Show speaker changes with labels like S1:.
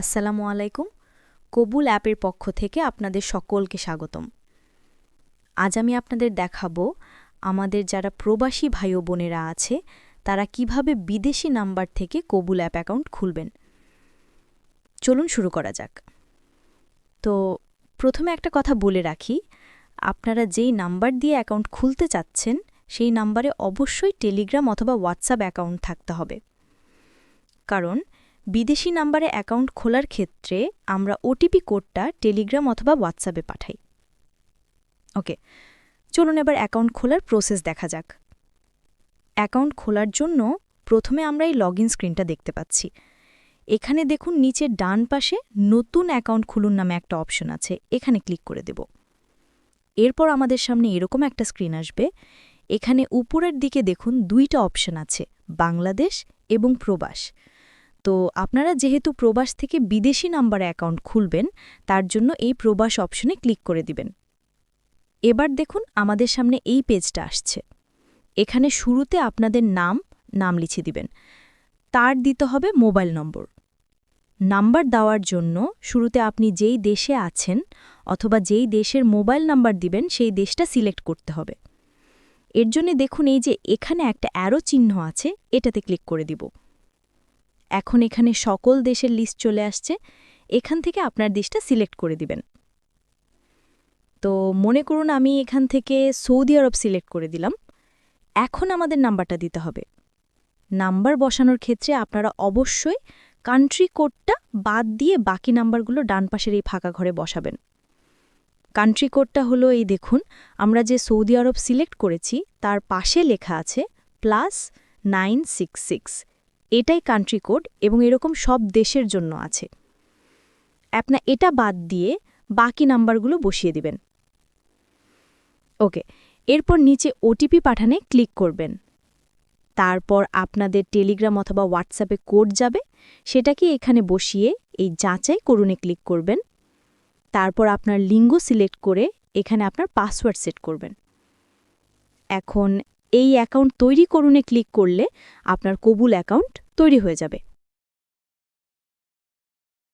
S1: আসসালামু আলাইকুম। কবুল অ্যাপের পক্ষ থেকে আপনাদের সকলকে স্বাগতম। আজ আমি আপনাদের দেখাবো আমাদের যারা প্রবাসী ভাই ও বোনেরা আছে, তারা কীভাবে বিদেশি নাম্বার থেকে কবুল অ্যাপ অ্যাকাউন্ট খুলবেন। চলুন শুরু করা যাক। তো প্রথমে একটা কথা বলে রাখি, আপনারা যেই নাম্বার দিয়ে অ্যাকাউন্ট খুলতে চাচ্ছেন, সেই নাম্বারে অবশ্যই টেলিগ্রাম অথবা হোয়াটসঅ্যাপ অ্যাকাউন্ট থাকতে হবে। কারণ বিদেশি নাম্বারে অ্যাকাউন্ট খোলার ক্ষেত্রে আমরা ওটিপি কোডটা টেলিগ্রাম অথবা হোয়াটসঅ্যাপে পাঠাই। ওকে, চলুন এবার অ্যাকাউন্ট খোলার প্রসেস দেখা যাক। অ্যাকাউন্ট খোলার জন্য প্রথমে আমরা এই লগ স্ক্রিনটা দেখতে পাচ্ছি। এখানে দেখুন নিচের ডান পাশে নতুন অ্যাকাউন্ট খুলুন নামে একটা অপশন আছে, এখানে ক্লিক করে দেব। এরপর আমাদের সামনে এরকম একটা স্ক্রিন আসবে। এখানে উপরের দিকে দেখুন দুইটা অপশন আছে, বাংলাদেশ এবং প্রবাস। তো আপনারা যেহেতু প্রবাস থেকে বিদেশি নাম্বার অ্যাকাউন্ট খুলবেন, তার জন্য এই প্রবাস অপশনে ক্লিক করে দিবেন। এবার দেখুন আমাদের সামনে এই পেজটা আসছে। এখানে শুরুতে আপনাদের নাম নাম লিখে দিবেন। তার দিতে হবে মোবাইল নম্বর। নাম্বার দেওয়ার জন্য শুরুতে আপনি যেই দেশে আছেন অথবা যেই দেশের মোবাইল নাম্বার দিবেন, সেই দেশটা সিলেক্ট করতে হবে। এর জন্য দেখুন এই যে এখানে একটা অ্যারো চিহ্ন আছে, এটাতে ক্লিক করে দিব। এখন এখানে সকল দেশের লিস্ট চলে আসছে। এখান থেকে আপনার দেশটা সিলেক্ট করে দিবেন। তো মনে করুন আমি এখান থেকে সৌদি আরব সিলেক্ট করে দিলাম। এখন আমাদের নাম্বারটা দিতে হবে। নাম্বার বসানোর ক্ষেত্রে আপনারা অবশ্যই কান্ট্রি কোডটা বাদ দিয়ে বাকি নাম্বারগুলো ডান পাশের এই ফাঁকা ঘরে বসাবেন। কান্ট্রি কোডটা হলো এই দেখুন, আমরা যে সৌদি আরব সিলেক্ট করেছি, তার পাশে লেখা আছে প্লাস নাইন সিক্স সিক্স এটাই কান্ট্রি কোড এবং এরকম সব দেশের জন্য আছে। আপনার এটা বাদ দিয়ে বাকি নাম্বারগুলো বসিয়ে দিবেন। ওকে, এরপর নিচে ওটিপি পাঠানে ক্লিক করবেন। তারপর আপনাদের টেলিগ্রাম অথবা হোয়াটসঅ্যাপে কোড যাবে, সেটাকে এখানে বসিয়ে এই যাচাই করুনে ক্লিক করবেন। তারপর আপনার লিঙ্গ সিলেক্ট করে এখানে আপনার পাসওয়ার্ড সেট করবেন। এখন এই অ্যাকাউন্ট তৈরি করুনে ক্লিক করলে আপনার কবুল অ্যাকাউন্ট তৈরি হয়ে যাবে।